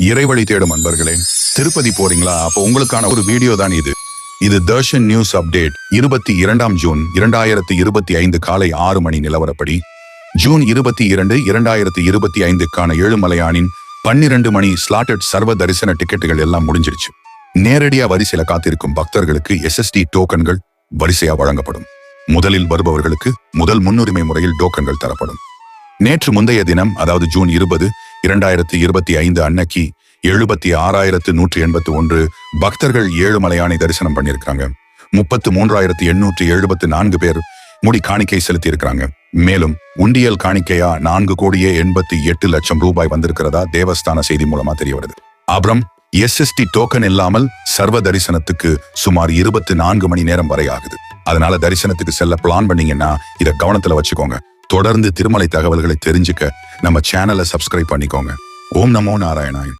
இறைவழி தேடும் அன்பர்களே திருப்பதி போறீங்களா? அப்போ உங்களுக்கான ஒரு வீடியோ தான் இது. இது தர்ஷன் நியூஸ் அப்டேட். இருபத்தி இரண்டாம் ஜூன் இரண்டாயிரத்தி இருபத்தி ஐந்து காலை ஆறு மணி நிலவரப்படி. ஜூன் இருபத்தி இரண்டு இரண்டாயிரத்தி இருபத்தி ஐந்துக்கான ஏழுமலையானின் பன்னிரண்டு மணி ஸ்லாட்டட் சர்வ தரிசன டிக்கெட்டுகள் எல்லாம் முடிஞ்சிருச்சு. நேரடியா வரிசையில காத்திருக்கும் பக்தர்களுக்கு எஸ்எஸ்டி டோக்கன்கள் வரிசையா வழங்கப்படும். முதலில் வருபவர்களுக்கு முதல் முன்னுரிமை முறையில் டோக்கன்கள் தரப்படும். நேற்று முந்தைய தினம் அதாவது ஜூன் இருபது இரண்டாயிரத்தி இருபத்தி ஐந்து அன்னைக்கு எழுபத்தி ஆறாயிரத்து நூற்றி எண்பத்தி ஒன்று பக்தர்கள் ஏழுமலையானை தரிசனம் பண்ணியிருக்காங்க முப்பத்து மூன்றாயிரத்தி எண்ணூற்றி எழுபத்து நான்கு பேர் முடி காணிக்கை செலுத்தி இருக்கிறாங்க மேலும் உண்டியல் காணிக்கையா நான்கு கோடியே எண்பத்தி எட்டு லட்சம் ரூபாய் வந்திருக்கிறதா தேவஸ்தான செய்தி மூலமா தெரிய வருது அப்புறம் எஸ்எஸ்டி டோக்கன் இல்லாமல் சர்வ தரிசனத்துக்கு சுமார் இருபத்தி நான்கு மணி நேரம் வரை ஆகுது. அதனால தரிசனத்துக்கு செல்ல பிளான் பண்ணீங்கன்னா இத கவனத்துல வச்சுக்கோங்க. தொடர்ந்து திருமலை தகவல்களை தெரிஞ்சுக்க நம்ம சேனலை சப்ஸ்கிரைப் பண்ணிக்கோங்க. ஓம் நமோ நாராயணாயன்